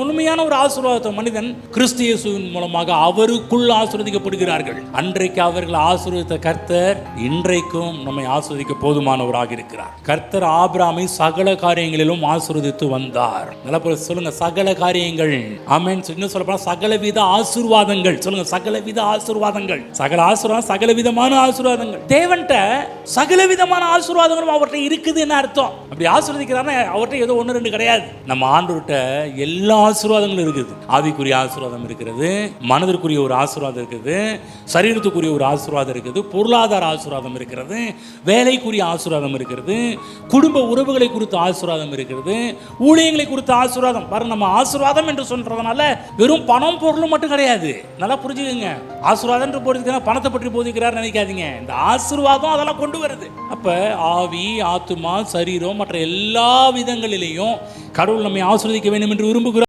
முழுமையான ஒரு ஆசீர்வாதத்தை மனிதன் கிறிஸ்து இயேசுவின் மூலமாக அவருக்குள் ஆசீர்வதிக்கப்படுகிறார்கள். அன்றைக்கு அவர்கள் ஆசீர்வதித்த கர்த்தர் இன்றைக்கும் நம்மை ஆசீர்வதிக்க போதுமானவராக இருக்கிறார் கர்த்தர் ஆபிராமை சகல காரியங்களிலும் ஆசீர்வதித்து வந்தார். நல்லா சொல்லுங்க சகல காரியங்கள். ஆமென். இன்னும் சொல்ல சகலவித ஆசீர்வாதங்கள். சொல்லுங்க சகலவித ஆசீர்வாதங்கள். சகல ஆசீர்வாதம் சகல விதமான ஆசீர்வாதங்கள். தேவன்ட்ட சகல விதமான ஆசீர்வாதங்களும் அவர்கிட்ட இருக்குதுன்னு அர்த்தம். அப்படி ஆசீர்வதிக்கிறாருன்னா அவர்கிட்ட ஏதோ ஒன்று ரெண்டு கிடையாது. நம்ம ஆண்டோர்கிட்ட எல்லா ஆசீர்வாதங்கள் இருக்குது. ஆவிக்குரிய ஆசீர்வாதம் இருக்கிறது மனதிற்குரிய ஒரு ஆசீர்வாதம் இருக்குது சரீரத்துக்குரிய ஒரு ஆசீர்வாதம் இருக்குது பொருளாதார ஆசீர்வாதம் இருக்கிறது வேலைக்குரிய ஆசீர்வாதம் இருக்கிறது குடும்ப உறவுகளை குறித்த ஆசீர்வாதம் இருக்கிறது ஊழியங்களை குறித்த ஆசீர்வாதம். பாருங்க நம்ம ஆசீர்வாதம் என்று சொல்றதுனால வெறும் பணம் பொருளும் மட்டும் கிடையாது. நல்லா புரிஞ்சுக்கோங்க. ஆசீர்வாதம் என்று போதிக்கிறார் பணத்தை பற்றி போதிக்கிறார் நினைக்காதீங்க. இந்த ஆசீர்வாதம் அதெல்லாம் கொண்டு வருது. அப்ப ஆவி ஆத்துமா சரீரம் மற்ற எல்லா விதங்களிலேயும் கடவுள் நம்மை ஆசீர்வதிக்க வேண்டும் என்று விரும்புகிறார்.